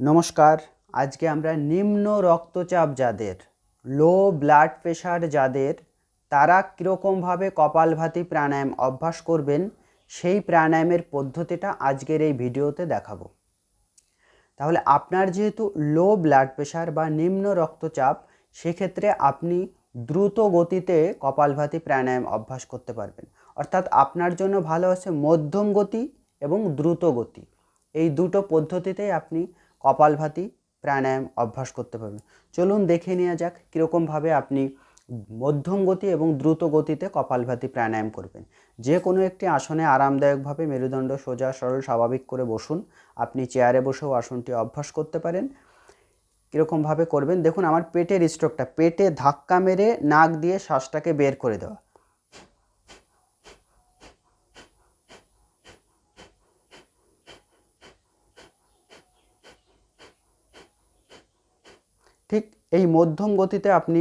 নমস্কার, আজকে আমরা নিম্ন রক্তচাপ যাদের লো ব্লাড প্রেশার যাদের, তারা কীরকমভাবে কপালভাতি প্রাণায়াম অভ্যাস করবেন, সেই প্রাণায়ামের পদ্ধতিটা আজকের এই ভিডিওতে দেখাবো। তাহলে আপনার যেহেতু লো ব্লাড প্রেশার বা নিম্ন রক্তচাপ, সেক্ষেত্রে আপনি দ্রুত গতিতে কপালভাতি প্রাণায়াম অভ্যাস করতে পারবেন। অর্থাৎ আপনার জন্য ভালো আছে মধ্যম গতি এবং দ্রুত গতি। এই দুটো পদ্ধতিতেই আপনি কপালভাতি প্রাণায়াম অভ্যাস করতে পারবেন চলুন দেখে নেওয়া যাক কীরকমভাবে আপনি মধ্যম গতি এবং দ্রুত গতিতে কপালভাতি প্রাণায়াম করবেন। যে কোনো একটি আসনে আরামদায়কভাবে মেরুদণ্ড সোজা, সরল, স্বাভাবিক করে বসুন। আপনি চেয়ারে বসেও আসনটি অভ্যাস করতে পারেন। কীরকমভাবে করবেন? দেখুন, আমার পেটের স্ট্রোকটা পেটে ধাক্কা মেরে নাক দিয়ে শ্বাসটাকে বের করে দেওয়া। এই মধ্যম গতিতে আপনি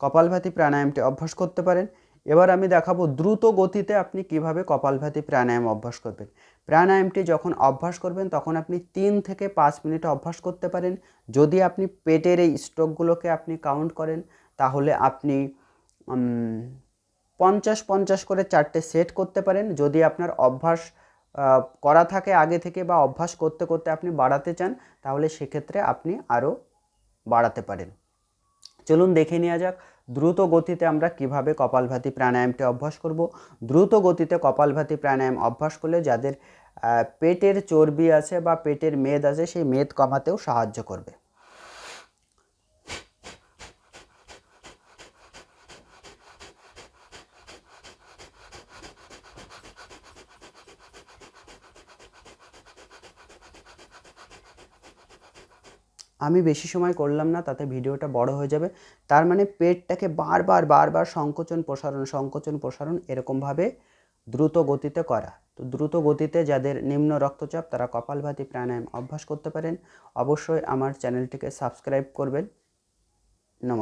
কপালভাতি প্রাণায়ামটি অভ্যাস করতে পারেন। এবার আমি দেখাবো দ্রুত গতিতে আপনি কীভাবে কপালভাতি প্রাণায়াম অভ্যাস করবেন। প্রাণায়ামটি যখন অভ্যাস করবেন, তখন আপনি তিন থেকে পাঁচ মিনিট অভ্যাস করতে পারেন। যদি আপনি পেটের এই স্ট্রোকগুলোকে আপনি কাউন্ট করেন, তাহলে আপনি পঞ্চাশ পঞ্চাশ করে চারটে সেট করতে পারেন। যদি আপনার অভ্যাস করা থাকে আগে থেকে বা অভ্যাস করতে করতে আপনি বাড়াতে চান, তাহলে সেক্ষেত্রে আপনি আরও বাড়াতে পারেন। চলুন দেখে নেওয়া যাক দ্রুত গতিতে আমরা কীভাবে কপালভাতি প্রাণায়ামটি অভ্যাস করব। দ্রুত গতিতে কপালভাতি প্রাণায়াম অভ্যাস করলে যাদের পেটের চর্বি আছে বা পেটের মেদ আছে, সেই মেদ কমাতেও সাহায্য করবে। আমি বেশি সময় করলাম না, তাতে ভিডিওটা বড় হয়ে যাবে। তার মানে পেটটাকে বারবার বারবার সংকোচন, প্রসারণ সংকোচন, প্রসারণ এরকমভাবে দ্রুত গতিতে করা। তো দ্রুত গতিতে যাদের নিম্ন রক্তচাপ, তারা কপালভাতি, প্রাণায়াম অভ্যাস করতে পারেন। অবশ্যই আমার চ্যানেলটিকে সাবস্ক্রাইব করবেন। নমস্কার।